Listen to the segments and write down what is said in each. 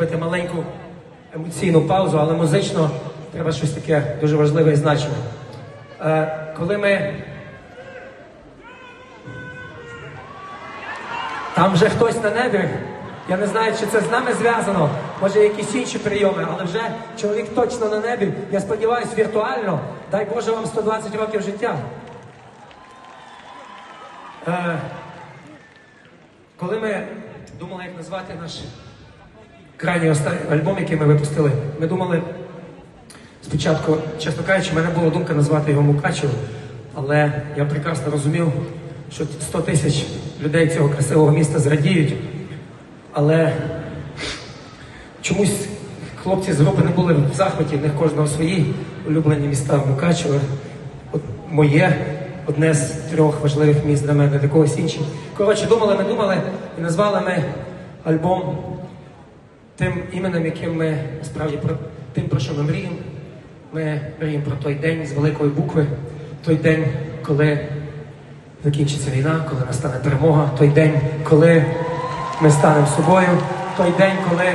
зробити маленьку емоційну паузу, але музично треба щось таке дуже важливе і значиме. Е, коли ми. Там вже хтось на небі. Я не знаю, чи це з нами зв'язано, може якісь інші прийоми, але вже чоловік точно на небі. Я сподіваюся, віртуально. Дай Боже вам 120 років життя. Е, коли ми думали, як назвати наш крайній альбом, який ми випустили, ми думали спочатку, чесно кажучи, в мене була думка назвати його Мукачево, але я прекрасно розумів, що 100 тисяч людей цього красивого міста зрадіють. Але чомусь хлопці з групи не були в захваті, в них кожного свої улюблені міста Мукачево. От моє одне з трьох важливих міст для мене, для когось інші. Коротше, думали, ми думали і назвали ми альбом тим іменем, яким ми насправді про тим, про що ми мріємо. Ми мріємо про той день з великої букви, той день, коли закінчиться війна, коли настане перемога, той день, коли ми станемо собою, той день, коли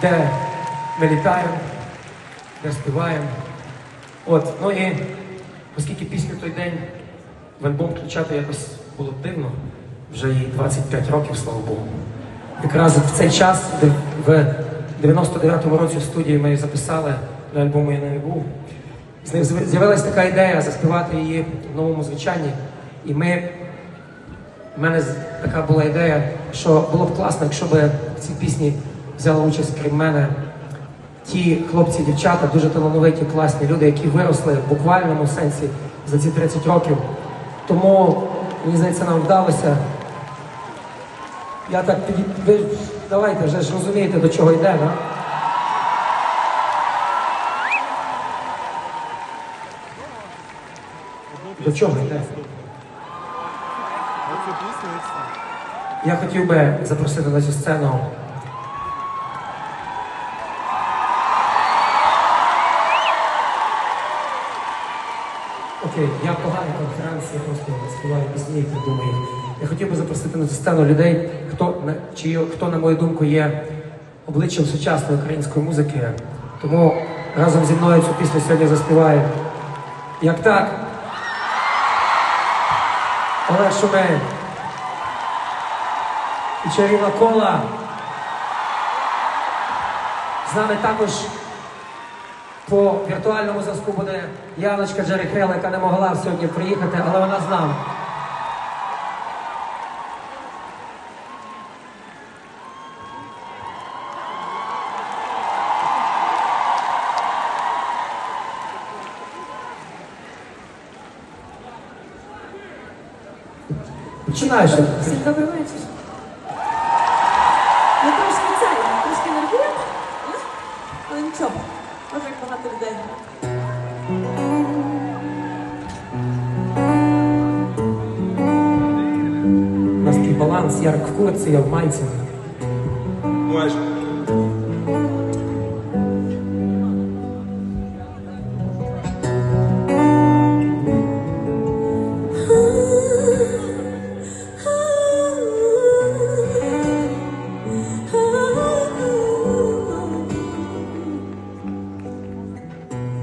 де ми літаємо, де співаємо. От, ну і оскільки пісню той день в альбом включати якось було дивно, вже їй 25 років, слава Богу. Якраз в цей час, в 99-му році в студії ми записали, на альбому я не був. З них з'яв- з'явилась така ідея заспівати її в новому звучанні. І ми, в мене така була ідея, що було б класно, якщо б в цій пісні взяли участь крім мене ті хлопці, дівчата, дуже талановиті, класні люди, які виросли в буквальному сенсі за ці 30 років. Тому, мені здається, нам вдалося. Я так піді... Ви давайте вже ж розумієте, до чого йде, да? До чого йде? Я хотів би запросити на цю сцену. Окей, я поганий конференц, я просто співаю пісні і придумаю. Я хотів би запросити на цю сцену людей, хто на чиї, хто, на мою думку, є обличчям сучасної української музики. Тому разом зі мною цю пісню сьогодні заспіває. Як так? Олег Шумей. І чарівна кола. З нами також по віртуальному зв'язку буде Яночка Джерехела, яка не могла сьогодні приїхати, але вона з нами. Починаєш. Всім добрий вечір. Ярк в курці, я в майці. Майже.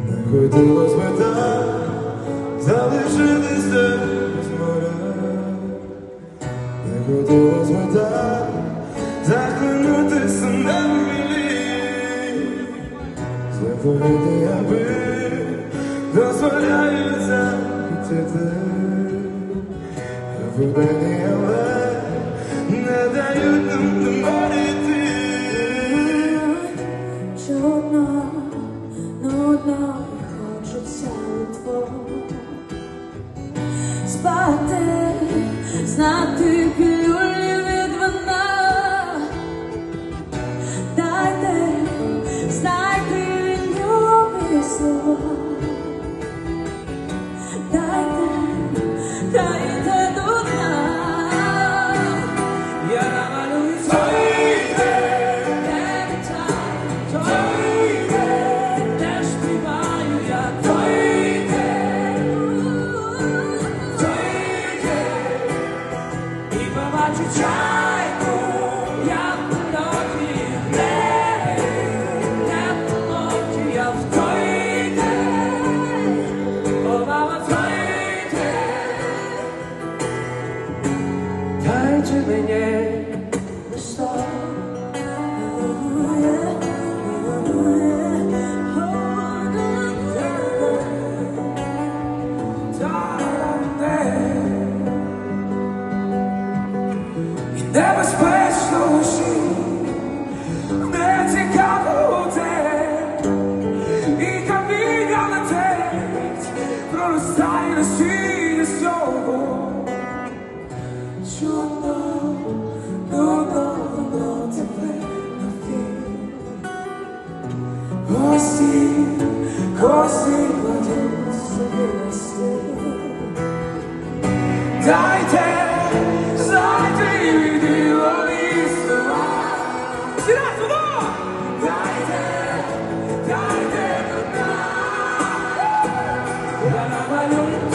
Не хотілось би так залишитися Злетовити, аби дозволяється відійти. Вибрані, але не дають нам до моря йти. Чорна, нудна, і спати, знати you. bringing the stars. There was I'm alla te Però lo sai, lo Я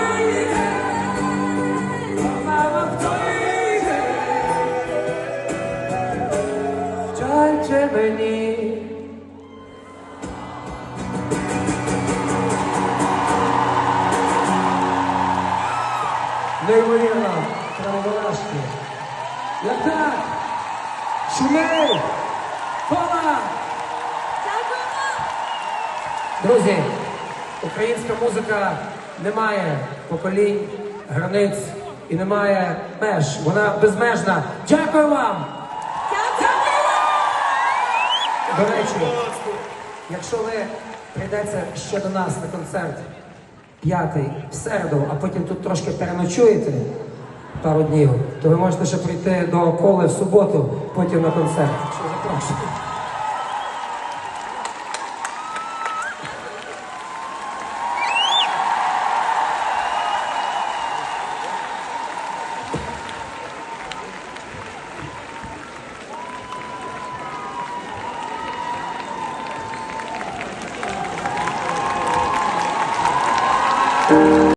Неймовірно, правовашки. Як так? Шумей! Кола! Друзі, українська музика не має поколінь, границь і не має меж. Вона безмежна. Дякую вам! До речі, якщо ви прийдете ще до нас на концерт п'ятий в середу, а потім тут трошки переночуєте пару днів, то ви можете ще прийти до коли в суботу, потім на концерт. Що запрошую.